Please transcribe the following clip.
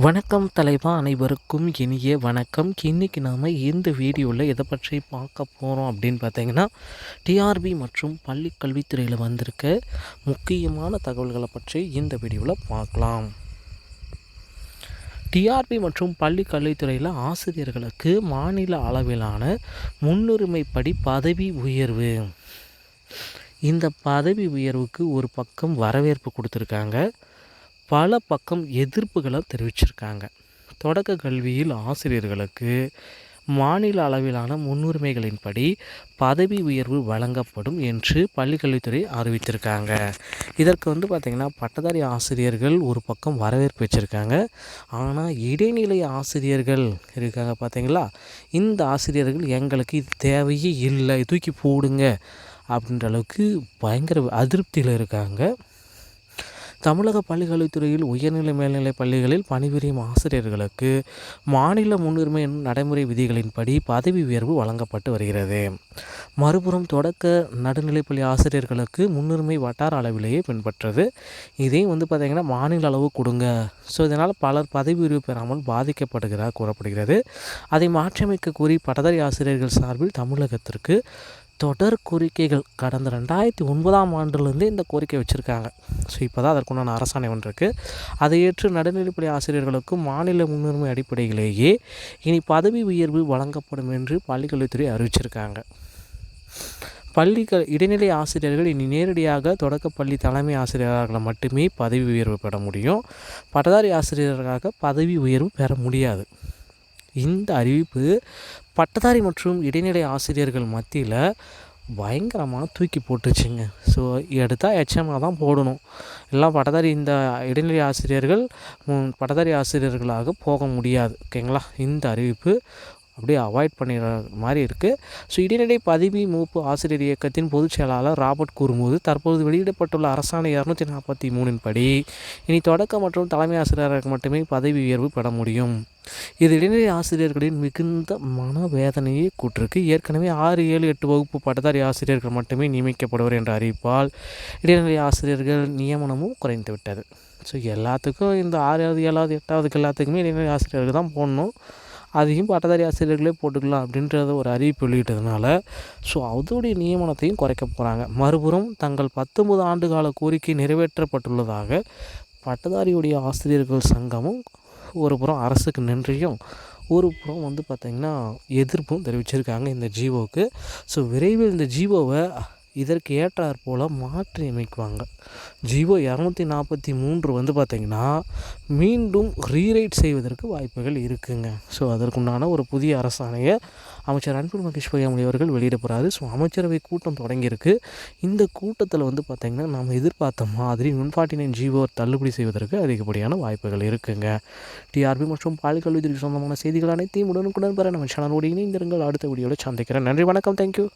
வணக்கம் தலைவா அனைவருக்கும் இனிய வணக்கம். இன்றைக்கி நாம் இந்த வீடியோவில் எதை பற்றி பார்க்க போகிறோம் அப்படின்னு பார்த்தீங்கன்னா டிஆர்பி மற்றும் பள்ளி கல்வித்துறையில் வந்திருக்க முக்கியமான தகவல்களை பற்றி இந்த வீடியோவில் பார்க்கலாம். டிஆர்பி மற்றும் பள்ளி கல்வித்துறையில் ஆசிரியர்களுக்கு மாநில அளவிலான முன்னுரிமைப்படி பதவி உயர்வு. இந்த பதவி உயர்வுக்கு ஒரு பக்கம் வரவேற்பு கொடுத்துருக்காங்க. பல பக்கம் எதிர்ப்புகளை தெரிவிச்சிருக்காங்க. தொடக்க கல்வியில் ஆசிரியர்களுக்கு மாநில அளவிலான முன்னுரிமைகளின்படி பதவி உயர்வு வழங்கப்படும் என்று பள்ளிக்கல்வித்துறை அறிவித்திருக்காங்க. இதற்கு வந்து பார்த்திங்கன்னா பட்டதாரி ஆசிரியர்கள் ஒரு பக்கம் வரவேற்பு வச்சுருக்காங்க. ஆனால் இடைநிலை ஆசிரியர்கள் இருக்காங்க பார்த்தீங்களா இந்த ஆசிரியர்கள் எங்களுக்கு இது தேவையே இல்லை தூக்கி போடுங்க அப்படின்ற அளவுக்கு பயங்கர அதிருப்தியில் இருக்காங்க. தமிழக பள்ளிக்கல்வித்துறையில் உயர்நிலை மேல்நிலை பள்ளிகளில் பணிபுரியும் ஆசிரியர்களுக்கு மாநில முன்னுரிமை நடைமுறை விதிகளின்படி பதவி உயர்வு வழங்கப்பட்டு வருகிறது. மறுபுறம் தொடக்க நடுநிலைப்பள்ளி ஆசிரியர்களுக்கு முன்னுரிமை வட்டார அளவிலேயே பின்பற்றது. இதையும் வந்து பார்த்திங்கன்னா மாநில அளவு கொடுங்க. ஸோ இதனால் பலர் பதவி உயர்வு பெறாமல் பாதிக்கப்படுகிறார் கூறப்படுகிறது. அதை மாற்றியமைக்க கூறி பட்டதாரி ஆசிரியர்கள் சார்பில் தமிழகத்திற்கு தொடர் கோரிக்கைகள் கடந்த ரெண்டாயிரத்தி ஒன்பதாம் ஆண்டுலேருந்து இந்த கோரிக்கை வச்சுருக்காங்க. ஸோ இப்போ தான் அதற்குண்டான அரசாணை ஒன்று இருக்குது அதை ஏற்று நடுநிலைப்பள்ளி ஆசிரியர்களுக்கும் மாநில முன்னுரிமை அடிப்படையிலேயே இனி பதவி உயர்வு வழங்கப்படும் என்று பள்ளிக்கல்வித்துறை அறிவிச்சிருக்காங்க. பள்ளிகள் இடைநிலை ஆசிரியர்கள் இனி நேரடியாக தொடக்கப்பள்ளி தலைமை ஆசிரியராக மட்டுமே பதவி உயர்வு பெற முடியும். பட்டதாரி ஆசிரியர்களாக பதவி உயர்வு பெற முடியாது. இந்த அறிவிப்பு பட்டதாரி மற்றும் இடைநிலை ஆசிரியர்கள் மத்தியில் பயங்கரமாக தூக்கி போட்டுச்சுங்க. ஸோ எடுத்தால் எச்எம்மாக HM தான் போடணும். எல்லாம் பட்டதாரி இந்த இடைநிலை ஆசிரியர்கள் பட்டதாரி ஆசிரியர்களாக போக முடியாது. ஓகேங்களா? இந்த அறிவிப்பு அப்படியே அவாய்ட் பண்ணிடுற மாதிரி இருக்குது ஸோ இடைநிலை பதவி மூப்பு ஆசிரியர் இயக்கத்தின் பொதுச் செயலாளர் ராபர்ட் கூறும்போது தற்போது வெளியிடப்பட்டுள்ள அரசாணை இரநூத்தி நாற்பத்தி மூணின் படி இனி தொடக்க மற்றும் தலைமை ஆசிரியருக்கு மட்டுமே பதவி உயர்வு பெற முடியும். இது இடைநிலை ஆசிரியர்களின் மிகுந்த மனவேதனையை கூற்றிருக்கு ஏற்கனவே ஆறு ஏழு எட்டு வகுப்பு பட்டதாரி ஆசிரியர்கள் மட்டுமே நியமிக்கப்படுவர் என்ற அறிவிப்பால் இடைநிலை ஆசிரியர்கள் நியமனமும் குறைந்து விட்டது ஸோ எல்லாத்துக்கும் இந்த ஆறாவது ஏழாவது எட்டாவதுக்கு எல்லாத்துக்குமே இடைநிலை ஆசிரியர்கள் தான் போடணும். அதையும் பட்டதாரி ஆசிரியர்களே போட்டுக்கலாம் அப்படின்றத ஒரு அறிவிப்பு வெளியிட்டதுனால ஸோ அதோடைய நியமனத்தையும் குறைக்க போகிறாங்க மறுபுறம் தங்கள் பத்தொன்பது ஆண்டு கால கோரிக்கை நிறைவேற்றப்பட்டுள்ளதாக பட்டதாரியுடைய ஆசிரியர்கள் சங்கமும் ஒரு புறம் அரசுக்கு நன்றியும் ஒரு புறம் வந்து பார்த்திங்கன்னா எதிர்ப்பும் தெரிவிச்சிருக்காங்க இந்த ஜீவோவுக்கு. ஸோ விரைவில் இந்த ஜீவோவை இதற்கு ஏற்றாற் போல் மாற்றி அமைக்குவாங்க. ஜியோ இரநூத்தி நாற்பத்தி மூன்று வந்து பார்த்திங்கன்னா மீண்டும் ரீரைட் செய்வதற்கு வாய்ப்புகள் இருக்குங்க. ஸோ அதற்குண்டான ஒரு புதிய அரசாணையை அமைச்சர் அன்பில் மகேஷ் பொய்யாமொழி அவர்கள் வெளியிட போகிறாரு ஸோ அமைச்சரவை கூட்டம் தொடங்கியிருக்கு. இந்த கூட்டத்தில் வந்து பார்த்திங்கன்னா நம்ம எதிர்பார்த்த மாதிரி ஒன் ஃபார்ட்டி நைன் ஜிஓ தள்ளுபடி செய்வதற்கு அதிகப்படியான வாய்ப்புகள் இருக்குங்க. டிஆர்பி மற்றும் பாலிக்கல்வித்துறை சொந்தமான செய்திகள் அனைத்தையும் உடனுக்குடன் பெற நம்ம சேனலோடு இணைந்திருங்கள். அடுத்த வீடியோவில் சந்திக்கிறேன். நன்றி வணக்கம். தேங்க்யூ